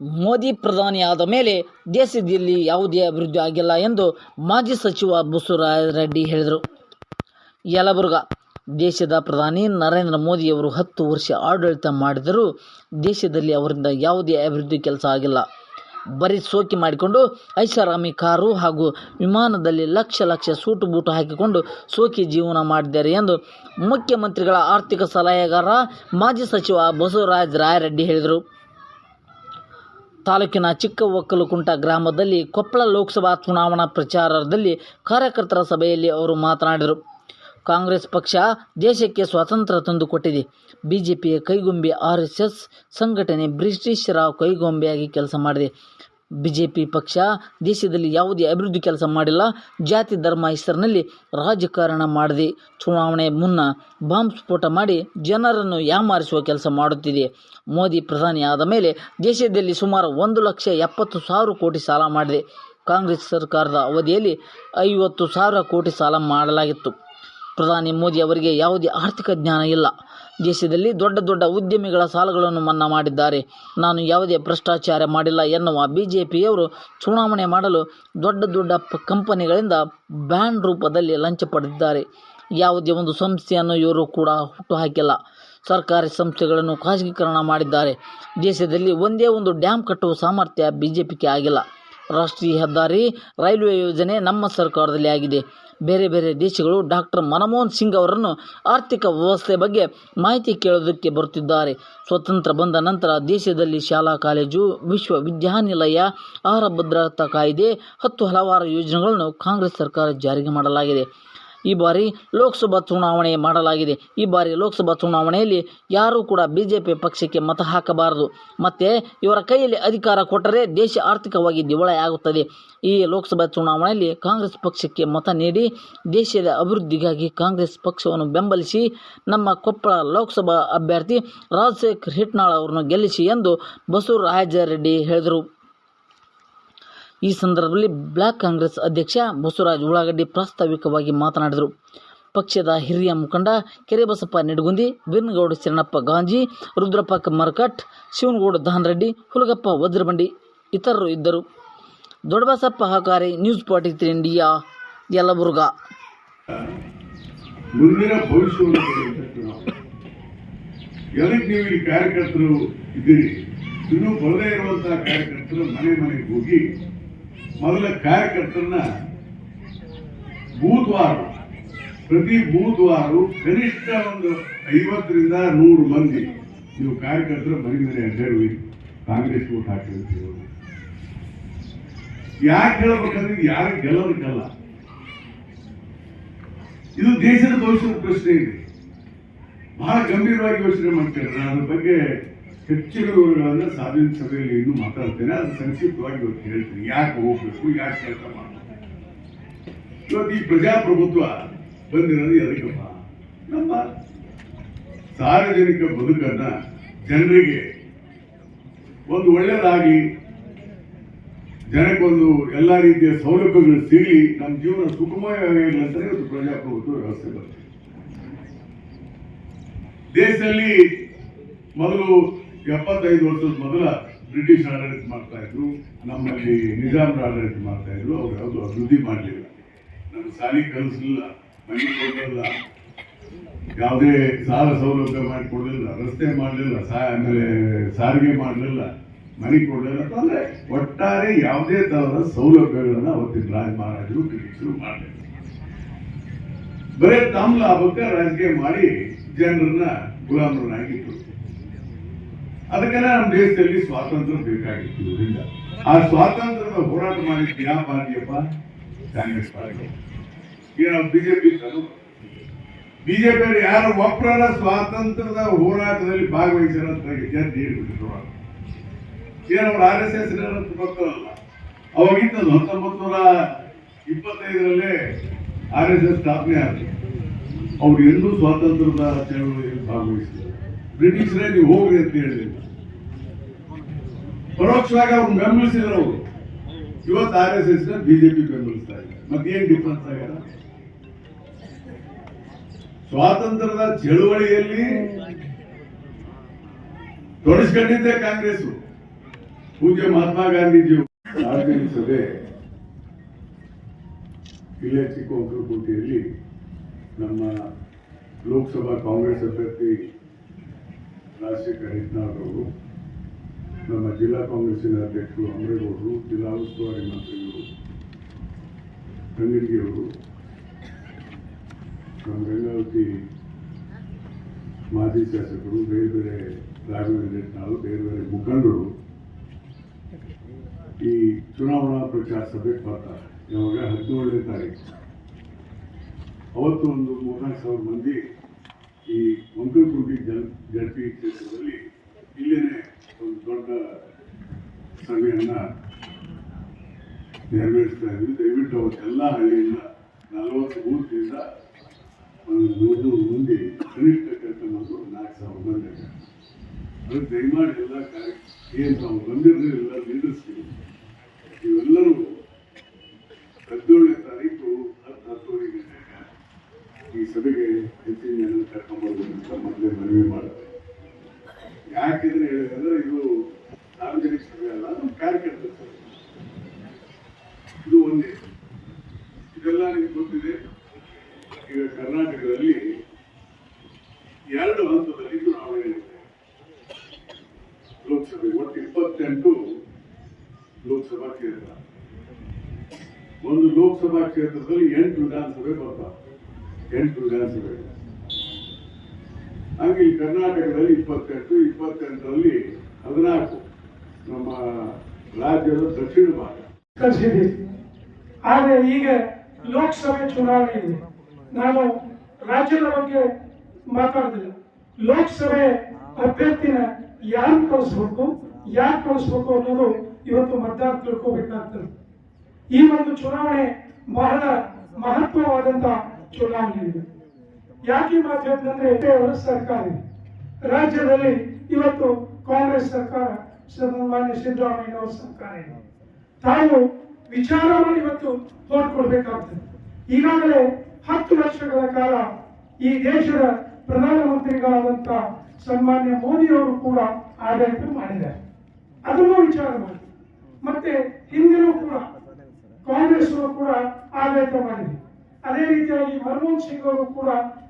ಮೋದಿ ಪ್ರಧಾನಿಯಾದ ಮೇಲೆ ದೇಶದಲ್ಲಿ ಯಾವುದೇ ಅಭಿವೃದ್ಧಿ ಆಗಿಲ್ಲ ಎಂದು ಮಾಜಿ ಸಚಿವ ಬಸವರಾಜ ರೆಡ್ಡಿ ಹೇಳಿದರು. ಯಲಬುರ್ಗ ದೇಶದ ಪ್ರಧಾನಿ ನರೇಂದ್ರ ಮೋದಿಯವರು ಹತ್ತು ವರ್ಷ ಆಡಳಿತ ಮಾಡಿದರೂ ದೇಶದಲ್ಲಿ ಅವರಿಂದ ಯಾವುದೇ ಅಭಿವೃದ್ಧಿ ಕೆಲಸ ಆಗಿಲ್ಲ. ಬರೀ ಸೋಕಿ ಮಾಡಿಕೊಂಡು ಐಷಾರಾಮಿ ಕಾರು ಹಾಗೂ ವಿಮಾನದಲ್ಲಿ ಲಕ್ಷ ಲಕ್ಷ ಸೂಟು ಬೂಟು ಹಾಕಿಕೊಂಡು ಸೋಕಿ ಜೀವನ ಮಾಡಿದ್ದಾರೆ ಎಂದು ಮುಖ್ಯಮಂತ್ರಿಗಳ ಆರ್ಥಿಕ ಸಲಹೆಗಾರ ಮಾಜಿ ಸಚಿವ ಬಸವರಾಜ ರಾಯರೆಡ್ಡಿ ಹೇಳಿದರು. ತಾಲೂಕಿನ ಚಿಕ್ಕ ಒಕ್ಕಲುಕುಂಟ ಗ್ರಾಮದಲ್ಲಿ ಕೊಪ್ಪಳ ಲೋಕಸಭಾ ಚುನಾವಣಾ ಪ್ರಚಾರದಲ್ಲಿ ಕಾರ್ಯಕರ್ತರ ಸಭೆಯಲ್ಲಿ ಅವರು ಮಾತನಾಡಿದರು. ಕಾಂಗ್ರೆಸ್ ಪಕ್ಷ ದೇಶಕ್ಕೆ ಸ್ವಾತಂತ್ರ್ಯ ತಂದುಕೊಟ್ಟಿದೆ. ಬಿಜೆಪಿಯ ಕೈಗೊಂಬೆ ಆರ್ ಎಸ್ ಎಸ್ ಸಂಘಟನೆ ಬ್ರಿಟಿಷರ ಕೈಗೊಂಬೆಯಾಗಿ ಕೆಲಸ ಮಾಡಿದೆ. ಬಿಜೆಪಿ ಪಕ್ಷ ದೇಶದಲ್ಲಿ ಯಾವುದೇ ಅಭಿವೃದ್ಧಿ ಕೆಲಸ ಮಾಡಿಲ್ಲ. ಜಾತಿ, ಧರ್ಮ ಹೆಸರಿನಲ್ಲಿ ರಾಜಕಾರಣ ಮಾಡದೆ ಚುನಾವಣೆ ಮುನ್ನ ಬಾಂಬ್ ಸ್ಫೋಟ ಮಾಡಿ ಜನರನ್ನು ಯಾಮಾರಿಸುವ ಕೆಲಸ ಮಾಡುತ್ತಿದೆ. ಮೋದಿ ಪ್ರಧಾನಿ ಆದ ಮೇಲೆ ದೇಶದಲ್ಲಿ ಸುಮಾರು ಒಂದು ಲಕ್ಷ ಎಪ್ಪತ್ತು ಸಾವಿರ ಕೋಟಿ ಸಾಲ ಮಾಡಿದೆ. ಕಾಂಗ್ರೆಸ್ ಸರ್ಕಾರದ ಅವಧಿಯಲ್ಲಿ ಐವತ್ತು ಸಾವಿರ ಕೋಟಿ ಸಾಲ ಮಾಡಲಾಗಿತ್ತು. ಪ್ರಧಾನಿ ಮೋದಿ ಅವರಿಗೆ ಯಾವುದೇ ಆರ್ಥಿಕ ಜ್ಞಾನ ಇಲ್ಲ. ದೇಶದಲ್ಲಿ ದೊಡ್ಡ ದೊಡ್ಡ ಉದ್ಯಮಿಗಳ ಸಾಲಗಳನ್ನು ಮನ್ನಾ ಮಾಡಿದ್ದಾರೆ. ನಾನು ಯಾವುದೇ ಭ್ರಷ್ಟಾಚಾರ ಮಾಡಿಲ್ಲ ಎನ್ನುವ ಬಿ ಜೆ ಪಿಯವರು ಚುನಾವಣೆ ಮಾಡಲು ದೊಡ್ಡ ದೊಡ್ಡ ಕಂಪನಿಗಳಿಂದ ಬ್ಯಾನ್ ರೂಪದಲ್ಲಿ ಲಂಚ ಪಡೆದಿದ್ದಾರೆ. ಯಾವುದೇ ಒಂದು ಸಂಸ್ಥೆಯನ್ನು ಇವರು ಕೂಡ ಹುಟ್ಟುಹಾಕಿಲ್ಲ. ಸರ್ಕಾರಿ ಸಂಸ್ಥೆಗಳನ್ನು ಖಾಸಗೀಕರಣ ಮಾಡಿದ್ದಾರೆ. ದೇಶದಲ್ಲಿ ಒಂದೇ ಒಂದು ಡ್ಯಾಮ್ ಕಟ್ಟುವ ಸಾಮರ್ಥ್ಯ ಬಿ ಜೆ ಪಿಗೆ ಆಗಿಲ್ಲ. ರಾಷ್ಟ್ರೀಯ ಹೆದ್ದಾರಿ, ರೈಲ್ವೆ ಯೋಜನೆ ನಮ್ಮ ಸರ್ಕಾರದಲ್ಲಿ ಆಗಿದೆ. ಬೇರೆ ಬೇರೆ ದೇಶಗಳು ಡಾಕ್ಟರ್ ಮನಮೋಹನ್ ಸಿಂಗ್ ಅವರನ್ನು ಆರ್ಥಿಕ ವ್ಯವಸ್ಥೆ ಬಗ್ಗೆ ಮಾಹಿತಿ ಕೇಳೋದಕ್ಕೆ ಬರುತ್ತಿದ್ದಾರೆ. ಸ್ವತಂತ್ರ ಬಂದ ನಂತರ ದೇಶದಲ್ಲಿ ಶಾಲಾ ಕಾಲೇಜು, ವಿಶ್ವವಿದ್ಯಾನಿಲಯ, ಆಹಾರ ಭದ್ರತಾ ಕಾಯ್ದೆ, ಹತ್ತು ಹಲವಾರು ಯೋಜನೆಗಳನ್ನು ಕಾಂಗ್ರೆಸ್ ಸರ್ಕಾರ ಜಾರಿಗೆ ಮಾಡಲಾಗಿದೆ. ಈ ಬಾರಿ ಲೋಕಸಭಾ ಚುನಾವಣೆ ಮಾಡಲಾಗಿದೆ. ಈ ಬಾರಿ ಲೋಕಸಭಾ ಚುನಾವಣೆಯಲ್ಲಿ ಯಾರೂ ಕೂಡ ಬಿ ಜೆ ಪಿ ಪಕ್ಷಕ್ಕೆ ಮತ ಹಾಕಬಾರದು. ಮತ್ತು ಇವರ ಕೈಯಲ್ಲಿ ಅಧಿಕಾರ ಕೊಟ್ಟರೆ ದೇಶ ಆರ್ಥಿಕವಾಗಿ ದಿವಾಳಿಯಾಗುತ್ತದೆ. ಈ ಲೋಕಸಭಾ ಚುನಾವಣೆಯಲ್ಲಿ ಕಾಂಗ್ರೆಸ್ ಪಕ್ಷಕ್ಕೆ ಮತ ನೀಡಿ ದೇಶದ ಅಭಿವೃದ್ಧಿಗಾಗಿ ಕಾಂಗ್ರೆಸ್ ಪಕ್ಷವನ್ನು ಬೆಂಬಲಿಸಿ ನಮ್ಮ ಕೊಪ್ಪಳ ಲೋಕಸಭಾ ಅಭ್ಯರ್ಥಿ ರಾಜಶೇಖರ್ ಹಿಟ್ನಾಳ್ ಅವರನ್ನು ಗೆಲ್ಲಿಸಿ ಎಂದು ಬಸವರಾಜ ರೆಡ್ಡಿ ಹೇಳಿದರು. ಈ ಸಂದರ್ಭದಲ್ಲಿ ಬ್ಲಾಕ್ ಕಾಂಗ್ರೆಸ್ ಅಧ್ಯಕ್ಷ ಬಸವರಾಜ್ ಉಳ್ಳಾಗಡ್ಡಿ ಪ್ರಾಸ್ತಾವಿಕವಾಗಿ ಮಾತನಾಡಿದರು. ಪಕ್ಷದ ಹಿರಿಯ ಮುಖಂಡ ಕೆರೆಬಸಪ್ಪ ನಿಡಗುಂದಿ ಬೀರ್ನಗೌಡ ಶರಣಪ್ಪ ಗಾಂಜಿ, ರುದ್ರಪ್ಪ ಕಮ್ಮರ್ಕಟ್, ಶಿವನಗೌಡ ದಾನರೆಡ್ಡಿ ಹುಲಗಪ್ಪ ವಜ್ರಬಂಡಿ ಇತರರು ಇದ್ದರು. Doddabasappa Hakari news party three India, Yelburga. ಮುಂದಿನ ಎದಕ್ಕೆ ನೀವು ಕಾರ್ಯಕರ್ತರು ಇದ್ದೀರಿ? ಇನ್ನೂ ಬರದೇ ಇರುವಂತಹ ಕಾರ್ಯಕರ್ತರು ಮನೆ ಮನೆಗೆ ಹೋಗಿ ಮೊದಲ ಕಾರ್ಯಕರ್ತರನ್ನ ಬೂದ್ವಾರ ಪ್ರತಿ ಬೂದ್ವಾರ ಕನಿಷ್ಠ ಒಂದು ಐವತ್ತರಿಂದ ನೂರು ಮಂದಿ. ನೀವು ಕಾರ್ಯಕರ್ತರು ಮನೆ ಮನೆ ಅಡ್ಡಿ ಕಾಂಗ್ರೆಸ್ ಓಟ್ ಹಾಕಿರ್ತೀವಿ ಯಾಕೆ ಹೇಳ್ಬೇಕಂದ್ರೆ ಯಾರು ಗೆಲ್ಲೋದಕ್ಕಲ್ಲ. ಇದು ದೇಶದ ಭವಿಷ್ಯದ ಪ್ರಶ್ನೆ ಇದೆ. ಬಹಳ ಗಂಭೀರವಾಗಿ ಯೋಚನೆ ಮಾಡ್ತಾರೆ ಅದ್ರ ಬಗ್ಗೆ ಹೆಚ್ಚಿನ ಸಾಧನ ಸಭೆಯಲ್ಲಿ ಇನ್ನೂ ಮಾತಾಡ್ತೇನೆ. ಅದು ಸಂಕ್ಷಿಪ್ತವಾಗಿ ಇವತ್ತು ಹೇಳ್ತೀನಿ. ಯಾಕೆ ಹೋಗ್ಬೇಕು, ಯಾಕೆ ಕೆಲಸ ಮಾಡಬೇಕು? ಇವತ್ತು ಈ ಪ್ರಜಾಪ್ರಭುತ್ವ ಬಂದಿರೋದು ಎದಕ್ಕಪ್ಪ ನಮ್ಮ ಸಾರ್ವಜನಿಕ ಬದುಕನ್ನ ಜನರಿಗೆ ಒಂದು ಒಳ್ಳೆಯದಾಗಿ ಜನಕ್ಕೊಂದು ಎಲ್ಲ ರೀತಿಯ ಸೌಲಭ್ಯಗಳು ಸಿಗಲಿ, ನಮ್ಮ ಜೀವನ ಸುಖಮಯವಾಗಿರಲಿ ಅಂತಲೇ ಇವತ್ತು ಪ್ರಜಾಪ್ರಭುತ್ವ ವ್ಯವಸ್ಥೆ ಬರ್ತದೆ ದೇಶದಲ್ಲಿ ಮೊದಲು ಎಪ್ಪತ್ತೈದು ವರ್ಷದ ಮೊದಲ ಬ್ರಿಟಿಷ್ ಆಡಳಿತ ಮಾಡ್ತಾ ಇದ್ರು, ನಮ್ಮಲ್ಲಿ ನಿಜಾಮರ ಆಡಳಿತ ಮಾಡ್ತಾ ಇದ್ರು, ಅವ್ರು ಯಾವುದು ಅಭಿವೃದ್ಧಿ ಮಾಡಲಿಲ್ಲ. ನಮ್ಗೆ ಸಾಲಿ ಕಲಿಸಲಿಲ್ಲ, ಮನೆ ಕೊಡಲಿಲ್ಲ, ಯಾವುದೇ ಸಾಲ ಸೌಲಭ್ಯ ಮಾಡಿಕೊಡ್ಲಿಲ್ಲ ರಸ್ತೆ ಮಾಡಲಿಲ್ಲ, ಸಾ, ಆಮೇಲೆ ಸಾರಿಗೆ ಮಾಡಲಿಲ್ಲ, ಮನೆ ಕೊಡಲಿಲ್ಲ, ಅಂದ್ರೆ ಒಟ್ಟಾರೆ ಯಾವುದೇ ಥರದ ಸೌಲಭ್ಯಗಳನ್ನ ಅವತ್ತಿನ ರಾಜ ಮಹಾರಾಜರು ಬ್ರಿಟಿಷರು ಮಾಡಲಿಲ್ಲ. ಬರೀ ತಮ್ಮ ಲಾಭಕ್ಕೆ ರಾಜಕೀಯ ಮಾಡಿ ಜನರನ್ನ ಗುಲಾಮರನ್ನಾಗಿತ್ತು ಅದಕ್ಕೆಲ್ಲ ನಮ್ಮ ದೇಶದಲ್ಲಿ ಸ್ವಾತಂತ್ರ್ಯ ಬೇಕಾಗಿತ್ತು ಇದರಿಂದ. ಆ ಸ್ವಾತಂತ್ರ್ಯದ ಹೋರಾಟ ಮಾಡಿದ್ದು ಯಾವ ಪಾರ್ಟಿಯಪ್ಪ? ಕಾಂಗ್ರೆಸ್ ಪಾರ್ಟಿ. ಈಗ ನಾವು ಬಿಜೆಪಿ ಬಿಜೆಪಿ ಯಾರು ಒಬ್ಬರ ಸ್ವಾತಂತ್ರ್ಯದ ಹೋರಾಟದಲ್ಲಿ ಜನ ಹೇಳ್ಬಿಟ್ಟಿದ್ರು ಏನು ಅವ್ರು ಆರ್ ಎಸ್ ಎಸ್ ಗೊತ್ತಲ್ಲ ಅವಾಗಿಂದ ಹತ್ತೊಂಬತ್ತು ನೂರ ಇಪ್ಪತ್ತೈದರಲ್ಲೇ ಆರ್ ಎಸ್ ಎಸ್ ಸ್ಥಾಪನೆ ಆಗಿದೆ. ಅವರು ಎಂದೂ ಸ್ವಾತಂತ್ರ್ಯದ ಚಳವಳಿಯಲ್ಲಿ ಭಾಗವಹಿಸಿದ್ರು ಬ್ರಿಟಿಷರೇ ನೀವು ಹೋಗ್ರಿ ಅಂತ ಹೇಳಿದ್ರು. ಪರೋಕ್ಷವಾಗಿ ಅವ್ರು ಬೆಂಬಲಿಸಿದ್ರು ಅವರು. ಇವತ್ತು ಆರ್ ಎಸ್ ಎಸ್ ಬಿಜೆಪಿ ಬೆಂಬಲಿಸ್ತಾ ಮತ್ತೆ ಮತ್ತೇನ್ ಡಿಫ್ರೆನ್ಸ್ ಆಗ್ಯಾರ ಸ್ವಾತಂತ್ರ್ಯದ ಚಳುವಳಿಯಲ್ಲಿ ತೊಡಸ್ಕೊಂಡಿದ್ದೆ ಕಾಂಗ್ರೆಸ್ ಪೂಜ್ಯ ಮಹಾತ್ಮ ಗಾಂಧೀಜಿ ಸಾರ್ವಜನಿಕ ಸಭೆ ಇಲ್ಲೇ ಚಿಕ್ಕವಂಕಲಕೋಟೆಯಲ್ಲಿ ನಮ್ಮ ಲೋಕಸಭಾ ಕಾಂಗ್ರೆಸ್ ಅಭ್ಯರ್ಥಿ ರಾಜಶೇಖರ್ ಹಿಟ್ನಾಳ್ ಅವರು ನಮ್ಮ ಜಿಲ್ಲಾ ಕಾಂಗ್ರೆಸ್ಸಿನ ಅಧ್ಯಕ್ಷರು ಅಮರೇಗೌಡರು ಜಿಲ್ಲಾ ಉಸ್ತುವಾರಿ ಮಂತ್ರಿಗಳು ಅವರು ನಮ್ಮ ಗಂಗಾವತಿ ಮಾಜಿ ಶಾಸಕರು, ಬೇರೆ ಬೇರೆ ರಾಘವೇಂದ್ರ ಹಿಟ್ನಾಳು ಬೇರೆ ಬೇರೆ ಮುಖಂಡರು ಈ ಚುನಾವಣಾ ಪ್ರಚಾರ ಸಭೆ ಬರ್ತಾರೆ ಯಾವಾಗ? ಹದಿನೇಳನೇ ತಾರೀಕು. ಅವತ್ತು ಒಂದು ಮೂರ್ನಾಲ್ಕು ಸಾವಿರ ಮಂದಿ ಈ ಮಂಕಲಕುಂಟಿ ಜಲ್ ಜಡ್ಪಿ ಕ್ಷೇತ್ರದಲ್ಲಿ ಇಲ್ಲಿನೇ ಒಂದು ದೊಡ್ಡ ಸಭೆಯನ್ನ ನೆರವೇರಿಸ್ತಾ ಇದ್ವಿ ದಯವಿಟ್ಟು ಅವತ್ತೆಲ್ಲ ಹಳ್ಳಿಯಿಂದ ನಲವತ್ತು ಬೂತ್ನಿಂದ ಒಂದು ನೂರು ಮಂದಿ ಕನಿಷ್ಠ ಕರ್ಕೊಂಡ್ಬಂದು ನಾಲ್ಕು ಸಾವಿರ ಮಂದಿ. ಅದು ದಯಮಾಡಿ ಎಲ್ಲ ಕಾರ್ಯ, ಏನು ತಾವು ಬಂದಿರಲಿ ಎಲ್ಲ ನಿಲ್ಲಿಸ್ತೀವಿ ಇವೆಲ್ಲರೂ ಹದಿನೇಳನೇ ತಾರೀಕು ಹತ್ತು ಹತ್ತುವರೆ ಗಂಟೆಗೆ ಈ ಸಭೆಗೆ ಹೆಚ್ಚಿನ ಜನ ಕರ್ಕೊಂಡ್ಬರ್ಬೇಕು ಅಂತ ಮೊದಲೇ ಮನವಿ ಮಾಡುತ್ತೆ. ಯಾಕೆಂದ್ರೆ ಹೇಳಿದ್ರೆ ಇದು ಸಾರ್ವಜನಿಕ ಸಭೆ ಅಲ್ಲ ನಮ್ಮ ಕಾರ್ಯಕರ್ತರು ಇದು ಒಂದೇ. ಇದೆಲ್ಲ ನಿಮ್ಗೆ ಗೊತ್ತಿದೆ. ಈಗ ಕರ್ನಾಟಕದಲ್ಲಿ ಎರಡು ಹಂತದಲ್ಲಿ ಚುನಾವಣೆ ಇದೆ ಲೋಕಸಭೆ, ಒಟ್ಟು ಇಪ್ಪತ್ತೆಂಟು ಲೋಕಸಭಾ ಕ್ಷೇತ್ರ. ಒಂದು ಲೋಕಸಭಾ ಕ್ಷೇತ್ರದಲ್ಲಿ ಎಂಟು ವಿಧಾನಸಭೆ ಬರ್ತಾರೆ ಎಂಟು ವಿಧಾನಸಭೆ ಹಾಗೆ ಈ ಕರ್ನಾಟಕದಲ್ಲಿ ಇಪ್ಪತ್ತೆಂಟು, ಇಪ್ಪತ್ತೆಂಟರಲ್ಲಿ ಹದಿನಾಲ್ಕು ನಮ್ಮ ರಾಜ್ಯದ ದಕ್ಷಿಣ ಭಾಗ. ಕಲಿಸಿದೆ ಆದರೆ ಈಗ ಲೋಕಸಭೆ ಚುನಾವಣೆ ಇದೆ. ನಾನು ರಾಜ್ಯದ ಬಗ್ಗೆ ಮಾತಾಡೋದಿಲ್ಲ. ಲೋಕಸಭೆ ಅಭ್ಯರ್ಥಿನ ಯಾರು ಕಳಿಸ್ಬೇಕು ಯಾರು ಕಳಿಸ್ಬೇಕು ಅನ್ನೋದು ಇವತ್ತು ಮತದಾರ ತಿಳ್ಕೋಬೇಕಾಗ್ತದೆ. ಈ ಒಂದು ಚುನಾವಣೆ ಬಹಳ ಮಹತ್ವವಾದಂತಹ ಚುನಾವಣೆ ಇದೆ. ಯಾಕೆ ಮಾತು ಹೇಳ್ತಂದ್ರೆ ಅವರ ಸರ್ಕಾರ ರಾಜ್ಯದಲ್ಲಿ ಇವತ್ತು ಕಾಂಗ್ರೆಸ್ ಸರ್ಕಾರ, ಸನ್ಮಾನ್ಯ ಸಿದ್ದರಾಮಯ್ಯ ಸರ್ಕಾರ ಇದೆ. ತಾವು ವಿಚಾರವನ್ನು ಇವತ್ತು ಓಟ್ ಕೊಡ್ಬೇಕಾಗ್ತದೆ ಈಗಾಗಲೇ ಹತ್ತು ವರ್ಷಗಳ ಕಾಲ ಈ ದೇಶದ ಪ್ರಧಾನಮಂತ್ರಿಗಳಾದಂತ ಸನ್ಮಾನ್ಯ ಮೋದಿ ಅವರು ಕೂಡ ಆಡಳಿತ ಮಾಡಿದ್ದಾರೆ. ಅದನ್ನು ವಿಚಾರ ಮಾಡಿ. ಮತ್ತೆ ಹಿಂದಿನೂ ಕೂಡ ಕಾಂಗ್ರೆಸ್ ಕೂಡ ಆಡಳಿತ ಮಾಡಿದೆ. ಅದೇ ರೀತಿಯಾಗಿ ಮನಮೋಹನ್ ಸಿಂಗ್ ಅವರು ಕೂಡ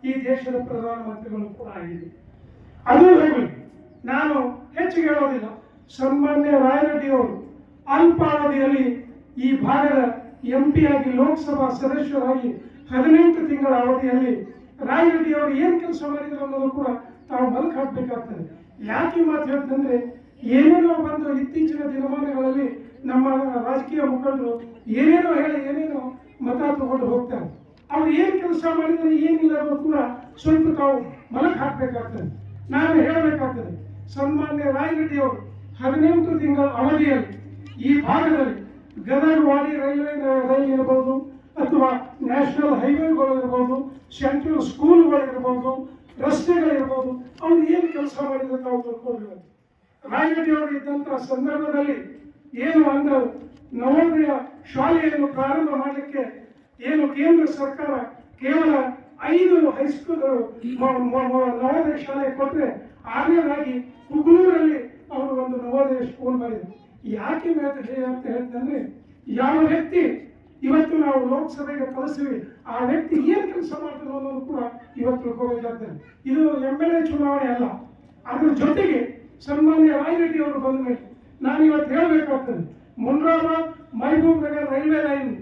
ಈ ದೇಶದ ಪ್ರಧಾನಮಂತ್ರಿಗಳು ಕೂಡ ಆಗಿದೆ ಅದು ಹೋಗಲಿ, ನಾನು ಹೆಚ್ಚಿಗೆ ಹೇಳೋದಿಲ್ಲ. ಸನ್ಮಾನ್ಯ ರಾಯರೆಡ್ಡಿ ಅವರು ಅಲ್ಪಾವಧಿಯಲ್ಲಿ ಈ ಭಾಗದ ಎಂ ಆಗಿ ಲೋಕಸಭಾ ಸದಸ್ಯರಾಗಿ ಹದಿನೆಂಟು ತಿಂಗಳ ಅವಧಿಯಲ್ಲಿ ರಾಯರೆಡ್ಡಿ ಏನು ಕೆಲಸ ಮಾಡಿದ್ರು ಅನ್ನೋದು ಕೂಡ ತಾವು ಮಲಕ್ ಹಾಕ್ಬೇಕಾಗ್ತದೆ. ಯಾಕೆ ಮಾತು ಹೇಳ್ತಂದ್ರೆ, ಏನೇನೋ ಬಂದು ಇತ್ತೀಚಿನ ದಿನಮಾನಗಳಲ್ಲಿ ನಮ್ಮ ರಾಜಕೀಯ ಮುಖಂಡರು ಏನೇನೋ ಹೇಳಿ, ಏನೇನೋ ಮತ ತಗೊಂಡು ಹೋಗ್ತಾರೆ. ಅವ್ರು ಏನು ಕೆಲಸ ಮಾಡಿದ್ರೆ ಏನಿಲ್ಲ ಅನ್ನೋದು ಕೂಡ ಸ್ವಲ್ಪ ತಾವು ಮಲಕ್ ಹಾಕಬೇಕಾಗ್ತದೆ. ನಾನು ಹೇಳಬೇಕಾಗ್ತದೆ, ಸನ್ಮಾನ್ಯ ರಾಯರೆಡ್ಡಿ ಅವರು ಹದಿನೆಂಟು ತಿಂಗಳ ಅವಧಿಯಲ್ಲಿ ಈ ಭಾಗದಲ್ಲಿ ಗದಗ ವಾಡಿ ರೈಲ್ವೆ ರೈಲ್ ಇರಬಹುದು ಅಥವಾ ನ್ಯಾಷನಲ್ ಹೈವೇಗಳು ಇರಬಹುದು ಸೆಂಟ್ರಲ್ ಸ್ಕೂಲ್ಗಳಿರ್ಬೋದು ರಸ್ತೆಗಳಿರ್ಬೋದು, ಅವ್ರು ಏನು ಕೆಲಸ ಮಾಡಿದ್ರೆ ತಾವು ತಿಳ್ಕೊಂಡಿರೋದು. ರಾಯರೆಡ್ಡಿ ಅವರು ಇದ್ದಂತಹ ಸಂದರ್ಭದಲ್ಲಿ ಏನು ಅಂದ್ರೆ ನವೋದಯ ಶಾಲೆಯನ್ನು ಪ್ರಾರಂಭ ಮಾಡಲಿಕ್ಕೆ ಏನು ಕೇಂದ್ರ ಸರ್ಕಾರ ಕೇವಲ ಐದು ಹೈಸ್ಕೂಲ್ ನವೋದಯ ಶಾಲೆ ಕೊಟ್ಟರೆ ಆರನೇದಾಗಿ ಕುಗ್ನೂರಲ್ಲಿ ಅವರು ಒಂದು ನವೋದಯ ಸ್ಕೂಲ್ ಮಾಡಿದ್ರು. ಯಾಕೆ ಅಂತ ಹೇಳ್ತಂದ್ರೆ, ಯಾವ ವ್ಯಕ್ತಿ ಇವತ್ತು ನಾವು ಲೋಕಸಭೆಗೆ ಕಳಿಸ್ತೀವಿ, ಆ ವ್ಯಕ್ತಿ ಏನು ಕೆಲಸ ಮಾಡ್ತಾನೆ ಅನ್ನೋದು ಕೂಡ ಇವತ್ತು ತಿಳ್ಕೋಬೇಕಾಗ್ತದೆ ಇದು ಎಂ ಎಲ್ ಎ ಚುನಾವಣೆ ಅಲ್ಲ. ಅದ್ರ ಜೊತೆಗೆ ಸನ್ಮಾನ್ಯ ರಾಯರೆಡ್ಡಿ ಅವರು ಬಂದ ಮೇಲೆ ನಾನು ಇವತ್ತು ಹೇಳಬೇಕಾಗ್ತದೆ. Munirabad Mahbub Nagar railway line